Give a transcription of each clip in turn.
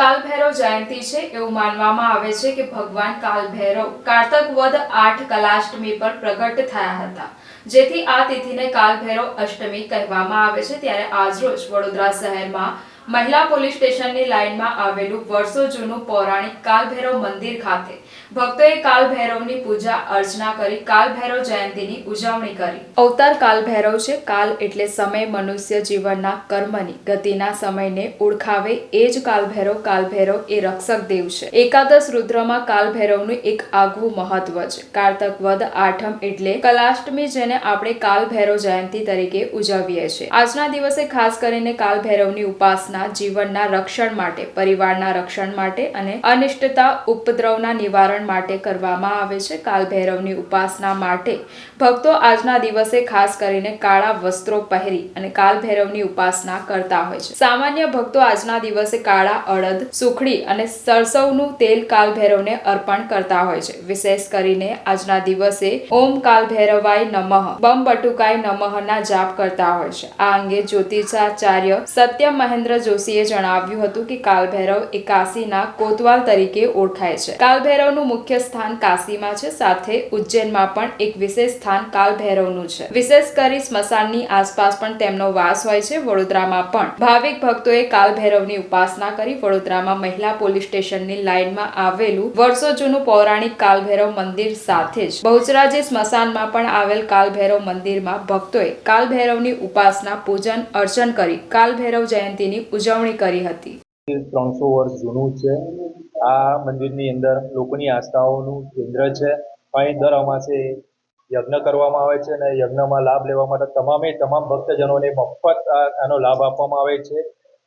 કાલ ભૈરવ જયંતિ છે એવું માનવામાં આવે છે કે ભગવાન કાલ ભૈરવ કારતક વદ આઠ કલાષ્ટમી પર પ્રગટ થયા હતા. જેથી આ તિથિને કાલ ભૈરવ અષ્ટમી કહેવામાં આવે છે. ત્યારે આજરોજ વડોદરા શહેરમાં મહિલા પોલીસ સ્ટેશનની લાઇનમાં આવેલું વર્ષો જૂનું પૌરાણિક કાલભૈરવ મંદિર ખાતે ભક્તોએ કાલ ભૈરવની પૂજા અર્ચના કરી કાલ ભૈરવ જયંતિની ઉજવણી કરી. અવતાર કાલ ભૈરવ છે. કાલ એટલે સમય મનુષ્ય જીવનના કર્મની ગતિના સમયને ઓળખાવે એ જ કાલ ભૈરવ કાલ ભૈરવ એ રક્ષક દેવ છે. એકાદશ રુદ્રમાં કાલ ભૈરવનું એક આગવું મહત્વ છે. કારતક વદ આઠમ એટલે કલાષ્ટમી જેને આપણે કાલ ભૈરવ જયંતિ તરીકે ઉજવીએ છીએ. આજના દિવસે ખાસ કરીને કાલ ભૈરવની ઉપાસના જીવનના રક્ષણ માટે, પરિવારના રક્ષણ માટે અને અનિષ્ટતા ઉપદ્રવના નિવારણ માટે કરવામાં આવે છે. કાલ ભૈરવની ઉપાસના માટે ભક્તો આજના દિવસે ખાસ કરીને કાળા વસ્ત્રો પહેરી અને કાલ ભૈરવની ઉપાસના કરતા હોય છે. સામાન્ય ભક્તો આજના દિવસે કાળા અડદ, સુખડી અને સરસવનું તેલ કાલ ભૈરવને અર્પણ કરતા હોય છે. વિશેષ કરીને આજના દિવસે ઓમ કાલ ભૈરવાય નમઃ, બમ બટુકાય નમઃના જાપ કરતા હોય છે. આ અંગે જ્યોતિષાચાર્ય સત્ય મહેન્દ્ર જોશીએ જણાવ્યું હતું કે કાલભૈરવ એ કાશીના કોતવાલ તરીકે ઓળખાય છે. કાલભૈરવનું મુખ્ય સ્થાન કાશીમાં છે, સાથે ઉજ્જૈનમાં પણ એક વિશેષ સ્થાન કાલભૈરવનું છે. વિશેષ કરી સ્મશાનની આસપાસ પણ તેમનો વાસ હોય છે, વડોદરામાં પણ. ભાવિક ભક્તોએ કાલભૈરવની ઉપાસના કરી વડોદરામાં મહિલા પોલીસ સ્ટેશનની લાઇનમાં આવેલું વર્ષો જૂનું પૌરાણિક કાલભૈરવ મંદિર સાથે જ. બહુચરાજી સ્મશાનમાં પણ આવેલ કાલભૈરવ મંદિરમાં ભક્તોએ કાલભૈરવની ઉપાસના પૂજન અર્ચન કરી કાલભૈરવ જયંતિની ઉજવણી કરી હતી. ત્રણસો વર્ષ જૂનું છે. આ મંદિરની અંદર લોકોની આસ્થાઓનું કેન્દ્ર છે. અહીં દર અમાસે યજ્ઞ કરવામાં આવે છે અને યજ્ઞમાં લાભ લેવા માટે તમામે તમામ ભક્તજનોને મફત આનો લાભ આપવામાં આવે છે.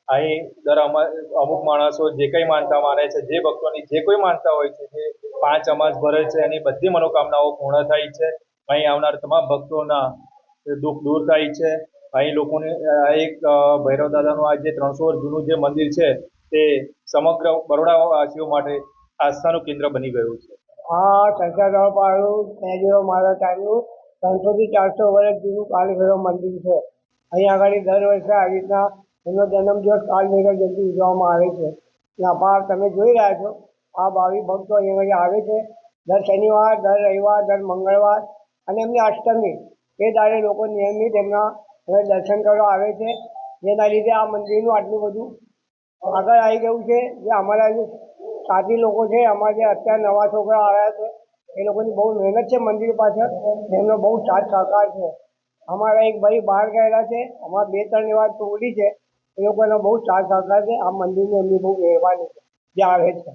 અહીં દર અમા, અમુક માણસો જે કંઈ માનતા માને છે, જે ભક્તોની જે કોઈ માનતા હોય છે, જે પાંચ અમાસ ભરે છે, એની બધી મનોકામનાઓ પૂર્ણ થાય છે. અહીં આવનાર તમામ ભક્તોના દુઃખ દૂર થાય છે. અહીં લોકોને એક ભૈરવ દાદાનું આ જે ત્રણસો વર્ષ જૂનું જે મંદિર છે, તે સમગ્ર બરોડાવાસીઓ માટે આસ્થાનું કેન્દ્ર બની ગયું છે. આ સંસાર પાડું જેવો મારા ટાઈમનું ત્રણસોથી ચારસો વર્ષ જૂનું કાલભૈરવ મંદિર છે. અહીં આગળ દર વર્ષે આવી રીતના એમનો જન્મદિવસ કાલભૈરવ જયંતિ ઉજવવામાં આવે છે. ત્યાં પાર તમે જોઈ રહ્યા છો, આ ભાવિ ભક્તો અહીંયા આવે છે. દર શનિવાર, દર રવિવાર, દર મંગળવાર અને એમની અષ્ટમી, એ દાડે લોકો નિયમિત એમના હવે દર્શન કરવા આવે છે. જેના લીધે આ મંદિરનું આટલું બધું આગળ આવી ગયું છે. જે અમારા જે સાથી લોકો છે, અમારા જે અત્યારે નવા છોકરા આવ્યા છે, એ લોકોની બહુ મહેનત છે મંદિર પાછળ. એમનો બહુ સાથ સહકાર છે. અમારા એક ભાઈ બહાર ગયેલા છે. અમારા બે ત્રણ એવા ટોળી છે. એ લોકોનો બહુ સાથ સહકાર છે. આ મંદિરની એમની બહુ મહેરબાની છે. જે આવે છે.